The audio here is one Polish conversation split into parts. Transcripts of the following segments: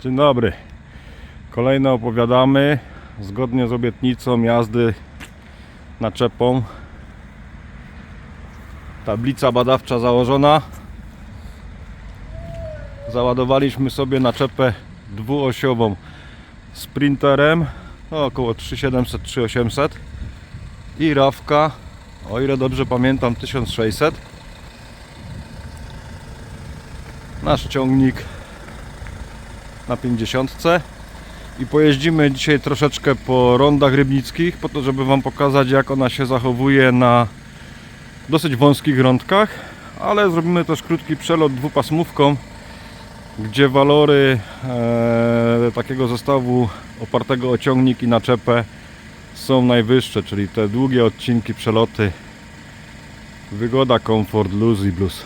Dzień dobry. Kolejno opowiadamy zgodnie z obietnicą jazdy naczepą. Tablica badawcza założona. Załadowaliśmy sobie naczepę dwuosiową sprinterem no, około 3700-3800 i rawka, o ile dobrze pamiętam 1600 nasz ciągnik na 50 i pojeździmy dzisiaj troszeczkę po rondach rybnickich po to, żeby Wam pokazać jak ona się zachowuje na dosyć wąskich rądkach ale zrobimy też krótki przelot dwupasmówką gdzie walory e, takiego zestawu opartego o ciągnik i naczepę są najwyższe, czyli te długie odcinki, przeloty. Wygoda, komfort, luz i blues.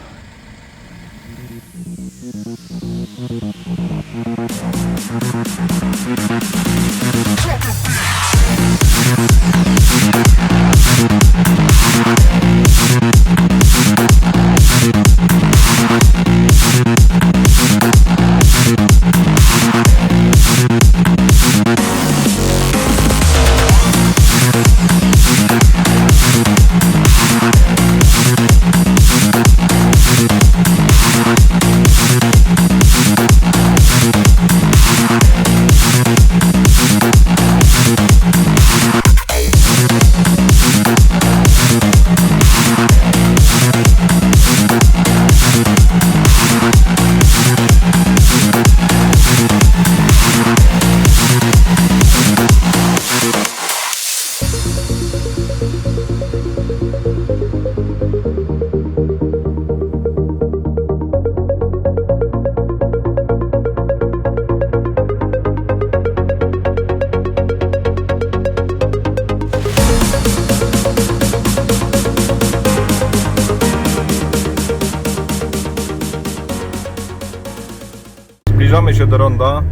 Zbliżamy się do ronda.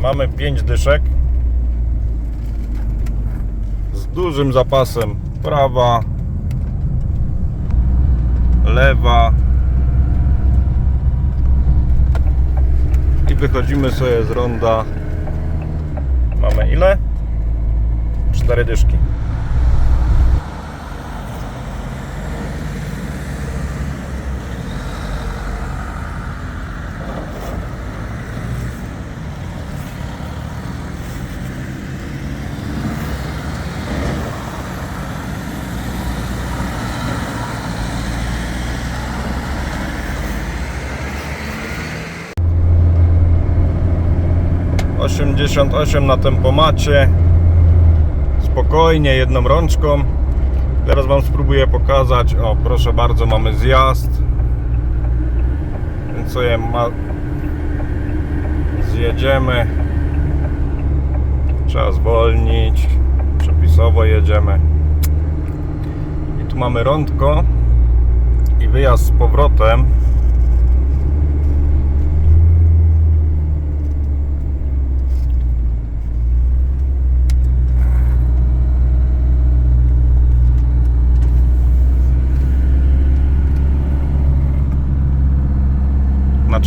Mamy 5 dyszek. Z dużym zapasem prawa, lewa. I wychodzimy sobie z ronda. Mamy ile? 4 dyszki. Osiemdziesiąt osiem na tempomacie. Spokojnie, jedną rączką. Teraz Wam spróbuję pokazać. O, proszę bardzo, mamy zjazd. Więc sobie ma... zjedziemy. Trzeba zwolnić. Przepisowo jedziemy. I tu mamy rądko i wyjazd z powrotem.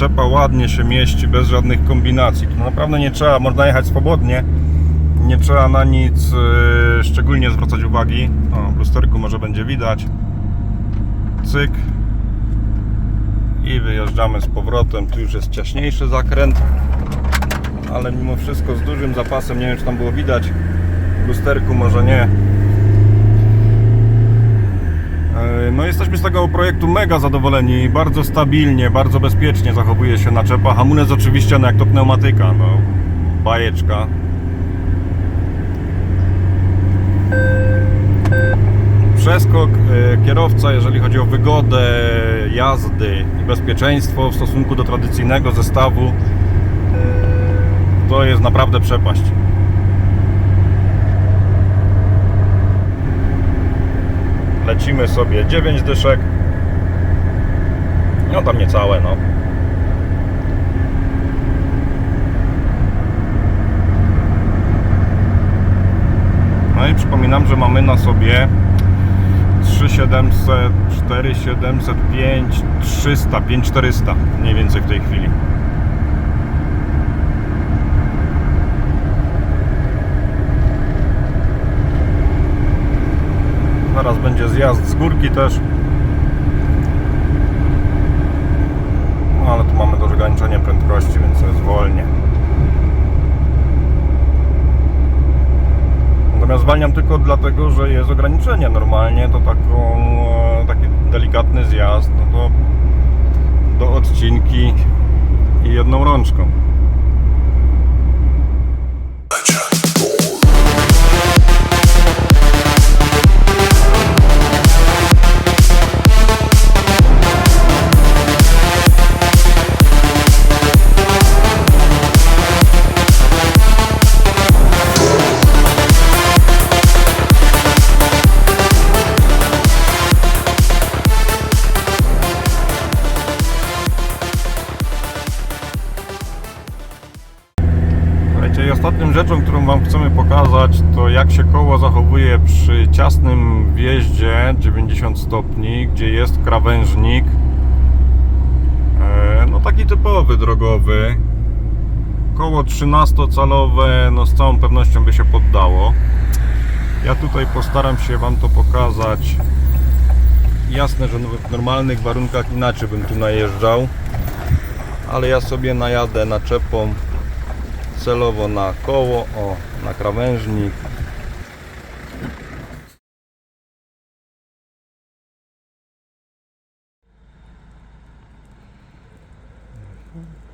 Naczepa ładnie się mieści, bez żadnych kombinacji. Naprawdę nie trzeba, można jechać swobodnie. Nie trzeba na nic yy, szczególnie zwracać uwagi. O, w lusterku może będzie widać. Cyk. I wyjeżdżamy z powrotem. Tu już jest ciaśniejszy zakręt. Ale mimo wszystko z dużym zapasem, nie wiem czy tam było widać. W lusterku może nie. E, No jesteśmy z tego projektu mega zadowoleni, bardzo stabilnie, bardzo bezpiecznie zachowuje się naczepa. Hamunes oczywiście no jak to pneumatyka, no bajeczka. Przeskok e, kierowca, jeżeli chodzi o wygodę jazdy i bezpieczeństwo w stosunku do tradycyjnego zestawu, to jest naprawdę przepaść. Lecimy sobie 9 dyszek. No tam niecałe, no. No i przypominam, że mamy na sobie 3700, 4700, 5, 300, 5400 mniej więcej w tej chwili. Zjazd z górki też. No ale tu mamy też ograniczenie prędkości, więc jest wolnie. Natomiast zwalniam tylko dlatego, że jest ograniczenie. Normalnie to taką, e, taki delikatny zjazd, no to do odcinki i jedną rączką. Słuchajcie, i ostatnią rzeczą, którą Wam chcemy pokazać, to jak się koło zachowuje przy ciasnym wjeździe 90 stopni, gdzie jest krawężnik. E, No taki typowy drogowy. Koło 13-calowe, no z całą pewnością by się poddało. Ja tutaj postaram się Wam to pokazać. Jasne, że w normalnych warunkach inaczej bym tu najeżdżał, ale ja sobie najadę naczepą celowo na koło, o, na krawężnik. Mhm.